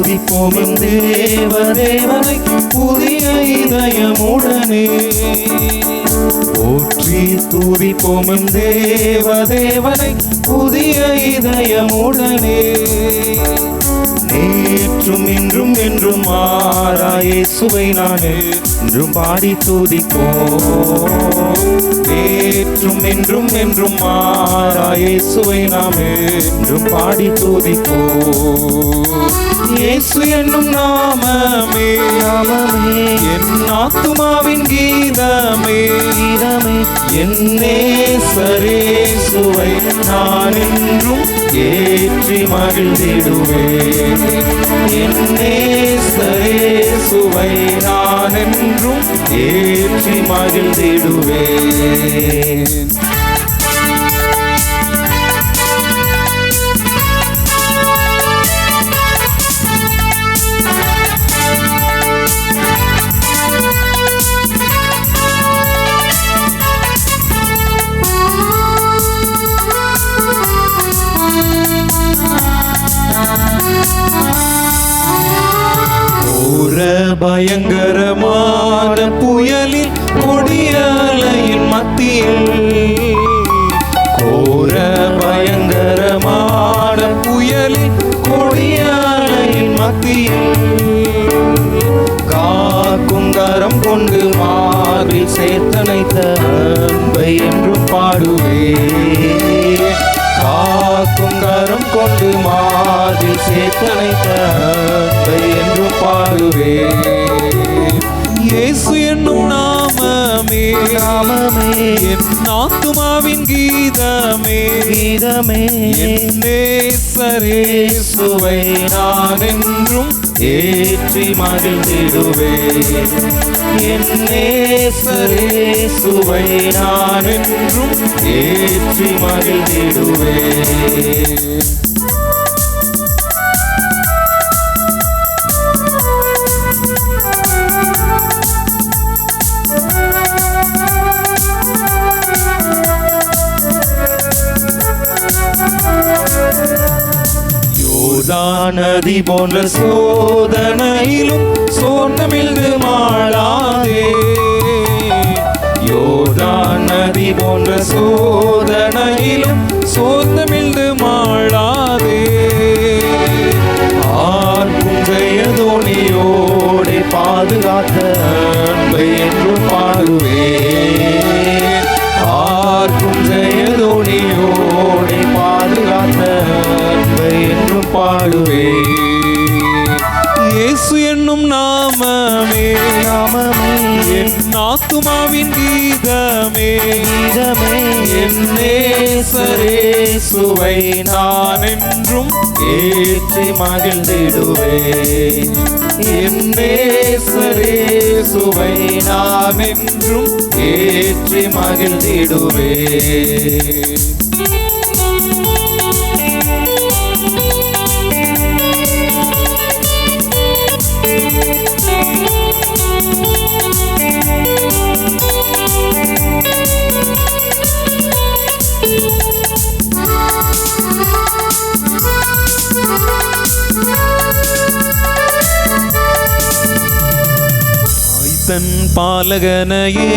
துதிப்போம் என் தேவ தேவனை புதிய இதயமுடனே போற்றி துதிப்போம் என் தேவ தேவனை புதிய இதயமுடனே நேற்றும் இன்றும் என்றும் மாறாயே சுவை நானே. என்றும் பாடி துதிப்போம் நேற்றும் என்றும் என்றும் மாறாயே சுவை நாமே என்றும் பாடி துதிப்போம். இயேசு என்னும் நாமமே. நாமமே என் ஆத்துமாவின் கீதமே. கீதமே என்னே சரே சுவை நான் என்றும் ஏற்றி மகிழ்ந்திடுவே என்னே சரே சுவை நான் என்றும் ஏற்றி மகிழ்ந்திடுவேன். பயங்கரமான புயலில் கொடிய அலையின் மத்தியில் கோர பயங்கரமான புயலில் கொடிய அலையின் மத்தியில் காக்கும் கரம் கொண்டு மாறில் சேர்த்தனைத்த அன்பை என்றும் பாடுவே. காக்கும் கரம் கொண்டு மாறில் சேர்த்தனைத்த அன்பை பாடுவே இயேசு என்னும் நாமமே. நாமமே. என் ஆத்துமாவின் கீதமே. கீதமே. என்னே சரே சுவை நான் என்றும் ஏற்றி மகிழ்ந்திடுவே என்னே சரே சுவை நான் என்றும் ஏற்றி மகிழ்ந்திடுவே யோதா நதி போன்ற சோதனையிலும் சோர்ந்தமிழ்ந்து பாடுவே. இயேசு என்னும் நாமமே. நாமமே. என் ஆத்துமாவின் கீதமே. கீதமே. என்னே சரே சுவை நான் என்றும் ஏற்றி மகிழ்ந்திடுவே. என்னே சரே சுவை நான் என்றும் ஏற்றி மகிழ்ந்திடுவே. தன் பாலகனையே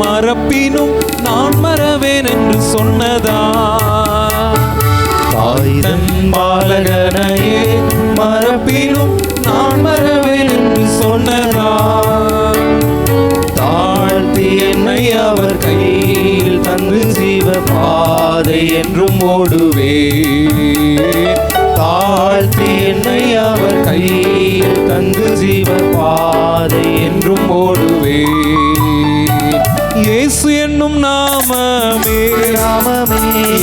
மறப்பினும் நான் மறவேன் என்று சொன்னதா? தாய்தன் பாலகனையே மறப்பினும் நான் மறவேன் என்று சொன்னதா? தாழ்த்தி என்னை அவர் கையில் தந்து ஜீவ பாதை என்றும் ஓடுவே தாழ்த்தி என்னை அவர் பாதை என்றும் ஓடுவே இயேசு என்னும் நாமமே. நாமமே.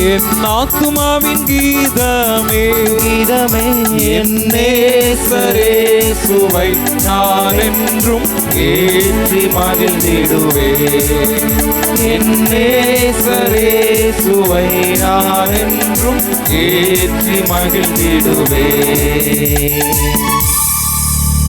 என் ஆத்துமாவின் கீதமே. கீதமே. என்னே சரே சுவை நான் என்றும் ஏற்றி மகிழ்ந்திடுவே என்னே சரே சுவை நான் என்றும் ஏற்றி மகிழ்ந்திடுவே